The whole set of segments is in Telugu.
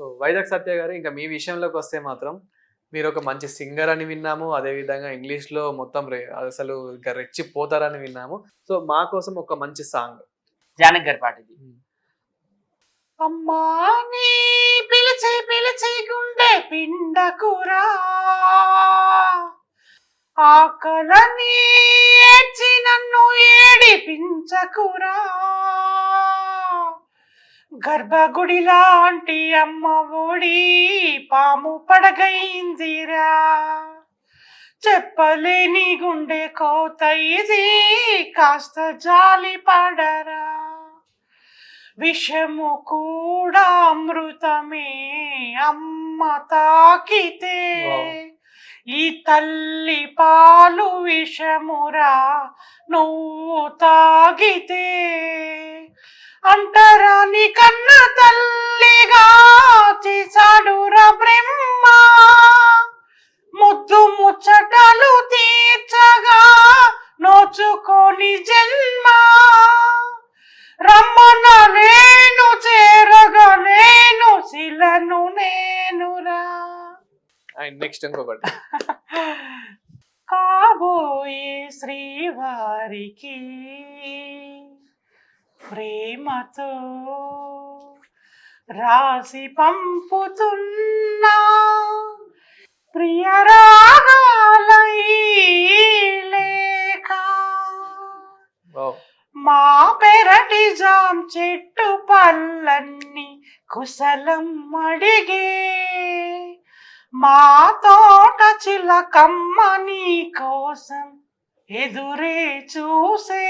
సో వైజాగ్ సత్య గారు ఇంకా మీ విషయంలోకి వస్తే మాత్రం మీరు ఒక మంచి సింగర్ అని విన్నాము. అదే విధంగా ఇంగ్లీష్లో మొత్తం రె- అసలు ఇంకా రెచ్చిపోతారని విన్నాము. సో మా కోసం ఒక మంచి సాంగ్. జానక్ గారి పాట ఇది అమ్మా నీ పిలిచి పిలిచి గుండె పిండకురా. ఆకలని ఏడ్చి నన్ను ఏడిపించకురా. గర్భగుడి లాంటి అమ్మ ఒడి పాము పడగైందిరా చెప్పలేని గుండె కోత ఇది కాస్త జాలి పడరా విషము కూడా అమృతమే అమ్మ తాకితే. ఈ తల్లి పాలు విషమురా నువ్వు తాగితే అంటరాని కన్న తల్లిగా చేశాడురా బ్రహ్మ. ముద్దు ముచ్చటలు తీర్చగా నోచుకోని జన్మ. రమ్మన నేను చేరగా నేను శిలను నేనురా అండ్ నెక్స్ట్ ఇంకొకటి కాబోయే శ్రీవారికి ప్రేమతో రాసి పంపుతున్నా ప్రియరాగాలై లేఖ Wow. మా పెరటి జాం చెట్టు పళ్ళన్ని కుశలం అడిగే మా తోట చిలకమ్మ నీ కోసం ఎదురే చూసే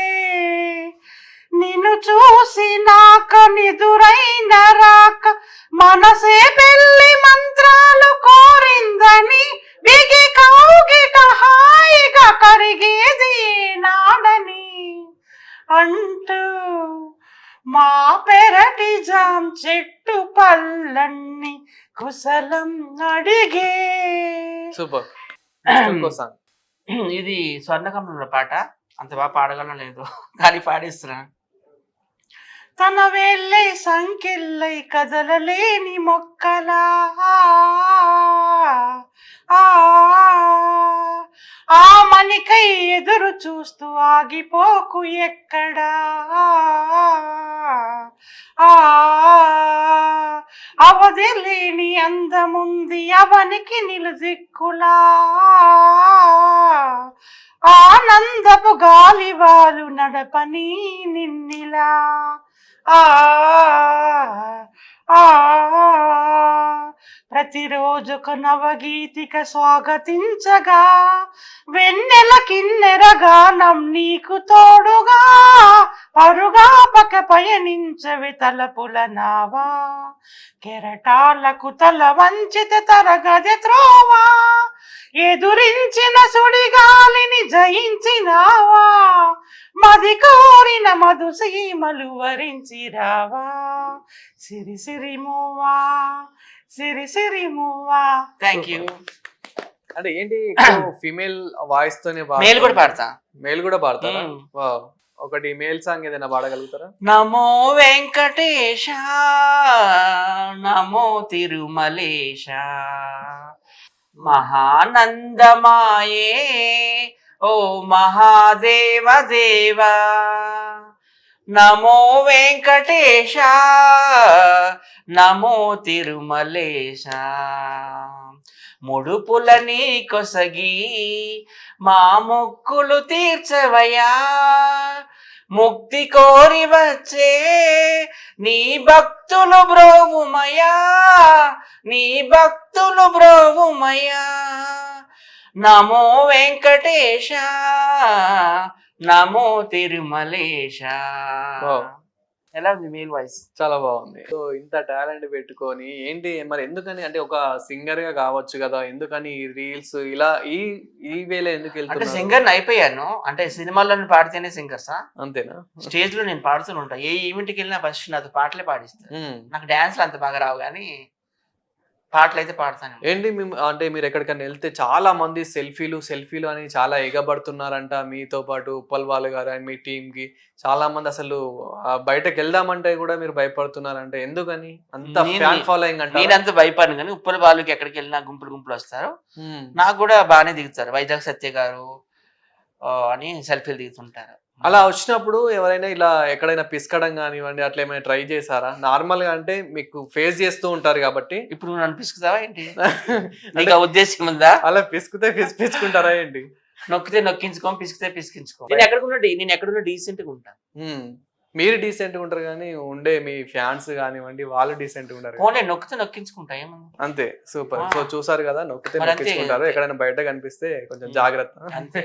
నిన్ను చూసి నాక నిదురైన రాక మనసే పెళ్ళి మంత్రాలు కోరిందని బిగి కౌగిట హాయిగా కరిగేది నాడని అంటూ మా పెరటి జాం చెట్టు పళ్ళన్ని కుశలం అడిగే. సూపర్. ఇది స్వర్ణకమల పాట. అంత బాగా పాడగలను లేదు. కానీ పాడిస్తున్నా. తన వేళ్ళే సంకెళ్ళై కదలలేని మొక్కలా. ఆ, మణికై ఎదురు చూస్తూ ఆగిపోకు ఎక్కడా. ఆ అందముంది అవనికి నిలుదిక్కులా. ఆనందపు గాలివాలు నడపని నిన్నిలా. ఆ ఆ నవగీతిక స్వాగతించగా వెన్నెల కిన్నెరగానం నీకు తోడుగా పరుగా పక పయనించవి తలపుల నావా కెరటాలకు తల వంచిత తరగది త్రోవా ఎదురించిన సుడిగాలిని జయించినావా మది కోరిన మధు సీమలు వరించి రావా సిరి సిరి మూవా సిరి సిరి మూవా. థ్యాంక్ యూ అంటే ఏంటి ఫిమేల్ వాయిస్ తోనే మేలు కూడా పాడతా. మేల్ కూడా పాడతారా? మ్మ్. Wow. ఒకటి మేల్ సాంగ్ ఏదైనా పాడగలుగుతారా? నమో వెంకటేశ నమో తిరుమలేశ. మహానందమాయే ఓ మహాదేవ దేవ! నమో వెంకటేశ! నమో తిరుమలేశ! ముడుపుల నీ కొసగి మా మొక్కులు తీర్చవయా ముక్తి కోరి వచ్చే నీ భక్తులు బ్రోవుమయా నీ భక్తులు బ్రోవుమయా నమో వెంకటేశ నమో తిరుమలేశ. ఎలా ఉంది మేల్ వాయిస్ చాలా బాగుంది. సో ఇంత టాలెంట్ పెట్టుకొని ఏంటి మరి ఎందుకని అంటే ఒక సింగర్గా కావచ్చు కదా ఎందుకని రీల్స్ ఇలా ఈ ఈ వేళ ఎందుకు అంటే సింగర్ అయిపోయాను. అంటే సినిమాల్లో పాడితేనే సింగర్సా అంతేనా? స్టేజ్లో నేను పాడుతూనే ఉంటా. ఏ ఈవెంట్కి వెళ్ళినా ఫస్ట్ నాతో పాటలే పాడిస్తాను మ్మ్. నాకు డాన్స్లు అంత బాగా రావు కానీ పాటలు అయితే పాడతాను. ఏంటి మేము అంటే మీరు ఎక్కడికైనా వెళ్తే చాలా మంది సెల్ఫీలు సెల్ఫీలు అని చాలా ఎగబడుతున్నారంట మీతో పాటు ఉప్పల్ వాళ్ళు గారు మీ టీమ్కి చాలా మంది అసలు బయటకు వెళ్దామంటే కూడా మీరు భయపడుతున్నారంటే. ఎందుకని? అంత నేను- ఫ్యాన్ ఫాలోయింగ్ అంటే నేనంత భయపడను కానీ ఉప్పల వాళ్ళకి ఎక్కడికి వెళ్ళినా గుంపులు గుంపులు వస్తారు. నాకు కూడా బాగానే దిగుతారు. వైజాగ్ సత్య గారు అని సెల్ఫీలు దిగుతుంటారు. అలా వచ్చినప్పుడు ఎవరైనా ఇలా ఎక్కడైనా పిసకడం కానివ్వండి అట్లా ఏమైనా ట్రై చేశారా? నార్మల్గా అంటే మీకు ఫేస్ చేస్తూ ఉంటారు కాబట్టి. ఇప్పుడు నన్ను పిసుకుతావా ఏంటి? నీకు ఆ ఉద్దేశం ఉందా? అలా పిసుకుతే పిసి పిసుకుంటారా ఏంటి? నొక్కితే నొక్కించుకో పిసికితే పిసికించుకో. నేను ఎక్కడికున్నా డీ- నేను ఎక్కడున్నా డీసెంట్గా ఉంటాను. మీరు డీసెంట్గా ఉంటారు కానీ ఉండే మీ ఫ్యాన్స్ కానివ్వండి వాళ్ళు డీసెంట్గా ఉంటారు నొక్కితే నొక్కించుకుంటా ఏమన్నా అంతే సూపర్. సో చూసారు కదా నొక్కితే నొక్కించుకుంటారు. ఎక్కడైనా బయట కనిపిస్తే కొంచెం. జాగ్రత్త. అంతే.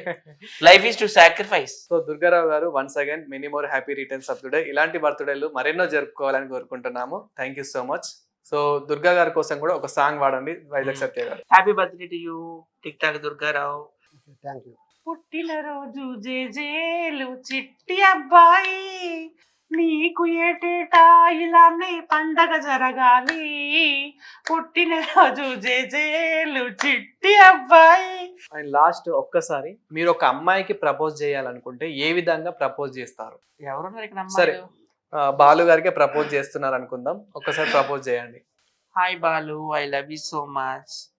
Life is to sacrifice so Durgarao గారు once again many more happy returns of today ఇలాంటి బర్త్డేలు మరెన్నో జరుపుకోవాలని కోరుకుంటున్నాము. Thank you so much so Durga గారి కోసం కూడా ఒక సాంగ్ వాడండి వైజాగ్. సత్య గారు. Happy birthday to you TikTok Durgarao. Thank you పుట్టినరోజు జేజేలు చిట్టి అబ్బాయి. నీకు ఏటేటా ఇలానే పండగ జరగాలి. పుట్టినరోజు జేజేలు చిట్టి అబ్బాయి. అండ్ లాస్ట్ ఒక్కసారి మీరు ఒక అమ్మాయికి ప్రపోజ్ చేయాలనుకుంటే ఏ విధంగా ప్రపోజ్ చేస్తారు? ఎవరున్నారు ఇక్కడ సరే. ఆ, బాలు గారికి ప్రపోజ్ చేస్తున్నారు అనుకుందాం ఒక్కసారి ప్రపోజ్ చేయండి. Hi Balu. I love you so much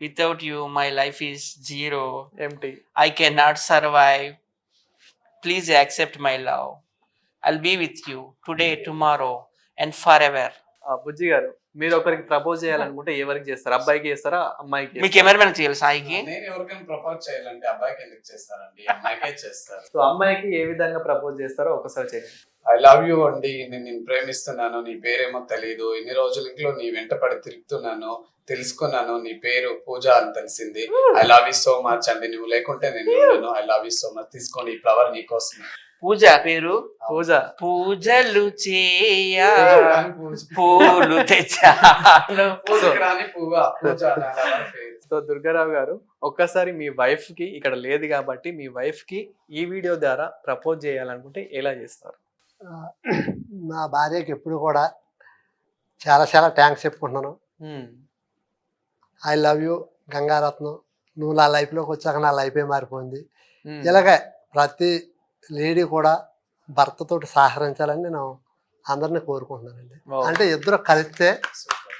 without you my life is zero empty I can not survive please accept my love I'll be with you today tomorrow and forever బుజ్జి గారు మీరు ఒకరికి ప్రపోజ్ చేయాలనుకుంటే ఎవరికి చేస్తారు? అబ్బాయికి చేస్తారా? అమ్మాయికి మీ కెమెరామెన్ చేయాలి సాయికి నేను ఎవరికైనా ప్రపోజ్ చేయాలంటే అబ్బాయికి ఎందుకు చేస్తారండి? అమ్మాయికే చేస్తారు. సో అమ్మాయికి ఏ విధంగా ప్రపోజ్ చేస్తారో ఒకసారి చేయండి. ఐ లవ్ యూ అండి. నేను నిన్ను ప్రేమిస్తున్నాను. నీ పేరేమో తెలియదు ఇన్ని రోజుల ఇంట్లో నీ వెంట పడి తిరుగుతున్నాను. తెలుసుకున్నాను నీ పేరు పూజ అని తెలిసింది. I love you so much అండి. నువ్వు లేకుంటే నేను ఉండను. I love you so much తీసుకోండి ఈ ఫ్లవర్ నీకోసం పూజ పేరు? పూజ. పూజలు చేయ. పూలు తెచ్చాను. సో దుర్గారావు గారు ఒక్కసారి మీ వైఫ్కి ఇక్కడ లేదు కాబట్టి మీ వైఫ్కి ఈ వీడియో ద్వారా ప్రపోజ్ చేయాలనుకుంటే ఎలా చేస్తారు? నా భార్యకి ఎప్పుడు కూడా చాలా చాలా థ్యాంక్స్ చెప్పుకుంటున్నాను. ఐ లవ్ యూ గంగారత్నం నువ్వు నా లైఫ్లోకి వచ్చాక నా లైఫే మారిపోయింది. మ్మ్. ఇలాగే ప్రతి లేడీ కూడా భర్తతోటి సహకరించాలని నేను అందరిని కోరుకుంటున్నానండి. అంటే ఇద్దరు కలిస్తే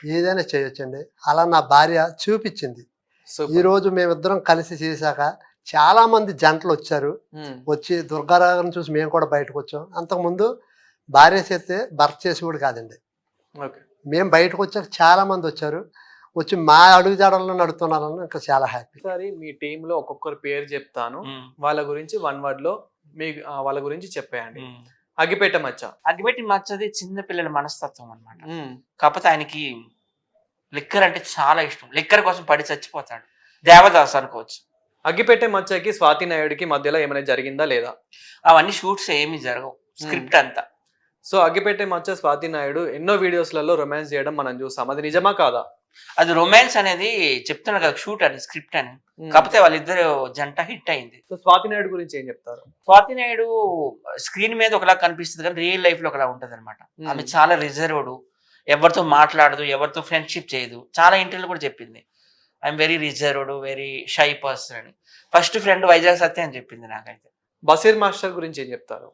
ఏదైనా చేయొచ్చండి. అలా నా భార్య చూపించింది. Super. ఈ రోజు మేమిద్దరం కలిసి చేశాక చాలా మంది జంటలు వచ్చారు. మ్మ్. వచ్చి దుర్గారావుని చూసి మేము కూడా బయటకు వచ్చాం. అంతకుముందు భార్య చేస్తే భర్త చేసేవాడు కాదండి. మేము బయటకు వచ్చాక చాలా మంది వచ్చారు. వచ్చి మా అడుగుజాడల్లో నడుతున్నారని ఇంకా చాలా హ్యాపీ ఒకసారి మీ టీమ్లో ఒక్కొక్కరు పేరు చెప్తాను. వాళ్ళ గురించి వన్ వర్డ్లో మీ వాళ్ళ గురించి చెప్పేయండి. ఉమ్. అగ్గిపేట మచ్చ. అగ్గిపెట్టి మచ్చది చిన్న పిల్లల మనస్తత్వం అన్నమాట. మ్మ్. కాకపోతే ఆయనకి లిక్కర్ అంటే చాలా ఇష్టం. లిక్కర్ కోసం పడి చచ్చిపోతాడు. దేవదాస్ అనుకోవచ్చు. అగ్గిపెట్టే మచ్చకి స్వాతి నాయుడికి మధ్యలో ఏమైనా జరిగిందా లేదా? అవన్నీ షూట్స్ ఏమీ జరగవు. స్క్రిప్ట్ అంతా. సో అగ్గిపెట్టే మచ్చ స్వాతి నాయుడు ఎన్నో వీడియోస్లలో రొమాన్స్ చేయడం మనం చూసాం. అది నిజమా కాదా? అది రొమాన్స్ అనేది చెప్తున్నా కదా షూట్ అని స్క్రిప్ట్ అని. మ్మ్. కాకపోతే వాళ్ళిద్దరు జంట హిట్ అయింది. సో స్వాతి నాయుడు గురించి ఏం చెప్తారు? స్వాతి నాయుడు స్క్రీన్ మీద ఒకలా కనిపిస్తుంది కానీ రియల్ లైఫ్లో ఒకలా ఉంటది అనమాట మ్మ్. ఆమె చాలా రిజర్వ్డ్ ఎవరితో మాట్లాడదు ఎవరితో ఫ్రెండ్షిప్ చేయదు. చాలా ఇంటర్వ్యూలు కూడా చెప్పింది. I'm very reserved very shy person అని. ఫస్ట్ ఫ్రెండ్ వైజాగ్ సత్య అని చెప్పింది నాకైతే. బసీర్ మాస్టర్ గురించి ఏం చెప్తారు?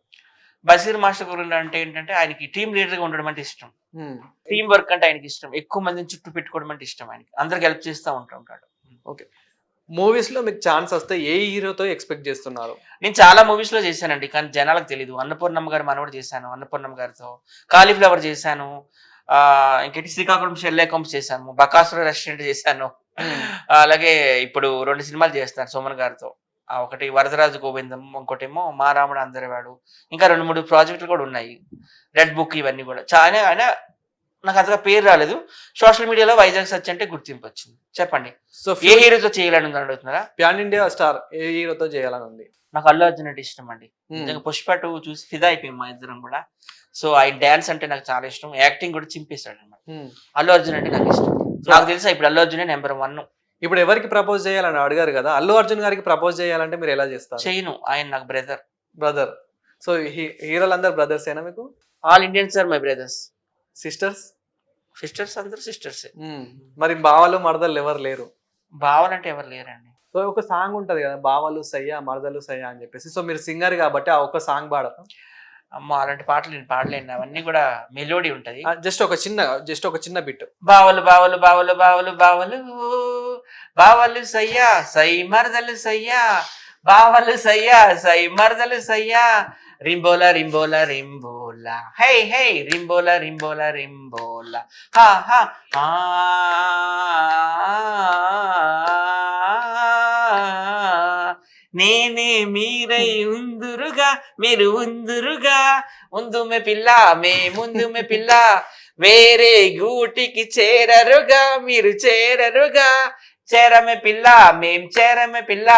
బషీర్ మాస్టర్ గురించి అంటే ఏంటంటే ఆయనకి టీం లీడర్గా ఉండడం అంటే ఇష్టం. టీం వర్క్ అంటే ఆయనకి ఇష్టం. ఎక్కువ మందిని చుట్టూ పెట్టుకోవడం అంటే ఇష్టం ఆయనకి. అందరికి హెల్ప్ చేస్తూ ఉంటా ఉంటాడు. మూవీస్లో మీకు ఛాన్స్ వస్తే ఏ హీరోతో ఎక్స్పెక్ట్ చేస్తున్నారు? నేను చాలా మూవీస్లో చేశానండి కానీ జనాలకు తెలియదు అన్నపూర్ణమ్మ గారు మనవడు చేశాను అన్నపూర్ణమ్మ గారితో. కాలీఫ్లవర్ చేశాను ఆ ఇంకేంటి? శ్రీకాకుళం షెల్లే కంప్స్ చేశాను బకాసుర రెస్టారెంట్ చేశాను. అలాగే ఇప్పుడు రెండు సినిమాలు చేస్తాను సోమన్ గారితో. ఒకటి వరదరాజు గోవిందం ఇంకోటేమో మా రాముడు అందరివాడు. ఇంకా రెండు మూడు ప్రాజెక్టులు కూడా ఉన్నాయి. రెడ్ బుక్ ఇవన్నీ కూడా. చాలా ఆయన నాకు అంతగా పేరు రాలేదు. సోషల్ మీడియాలో వైజాగ్ సచ్ అంటే గుర్తింపు వచ్చింది. చెప్పండి. సో ఏ హీరోతో చేయాలని ఉందని అడుగుతున్నారా? ప్యాన్ ఇండియా స్టార్ ఏ హీరోతో చేయాలని ఉంది? నాకు అల్లు అర్జున్ అంటే ఇష్టం అండి. నిజంగా పుష్ప టూ చూసి ఫిదా అయిపోయింది మా ఇద్దరం కూడా. సో ఆయన డాన్స్ అంటే నాకు చాలా ఇష్టం. యాక్టింగ్ కూడా చింపేశాడు అనమాట మ్మ్. అల్లు అర్జున్ అంటే నాకు ఇష్టం. నాకు తెలుసా ఇప్పుడు అల్లు అర్జునే నెంబర్ వన్. ఇప్పుడు ఎవరికి ప్రపోజ్ చేయాలని అడిగారు కదా అల్లు అర్జున్ గారికి ప్రపోజ్ చేయాలంటే మీరు ఎలా చేస్తారు? చేయను ఆయన నాకు బ్రదర్ బ్రదర్ సో హీరోలందరూ బ్రదర్స్ ఏనా మీకు? All Indians are my brothers sisters sisters అందరూ సిస్టర్స్. మరి బావలు మరదలు ఎవరు లేరు? బావాలంటే ఎవరు లేరండి? సో ఒక సాంగ్ ఉంటది కదా బావలు సయ్యా మరదలు సయ్యా అని చెప్పేసి. సో మీరు సింగర్ కాబట్టి ఆ ఒక సాంగ్ పాడతా? అమ్మ అలాంటి పాటలు నేను పాడలేను. అవన్నీ కూడా మెలోడీ ఉంటది. జస్ట్ ఒక చిన్న జస్ట్ ఒక చిన్న బిట్ బావలు బావలు బావలు బావలు బావలు. బావలు సయ్యా సై మరదలు సయ్యా. బావలు సయ్యా సై మరదలు సయ్యా. రింబోలా రింబోలా రింబోలా. హై హై రింబోలా రింబోలా రింబోలా. హా హా నేనే మీరై ఉందురుగా మీరు ఉందురుగా. ఉందుమే పిల్ల మే ముందుమే పిల్ల. వేరే గూటికి చేరరుగా మీరు చేరరుగా. చేరమే పిల్ల మేం చేరమే పిల్ల.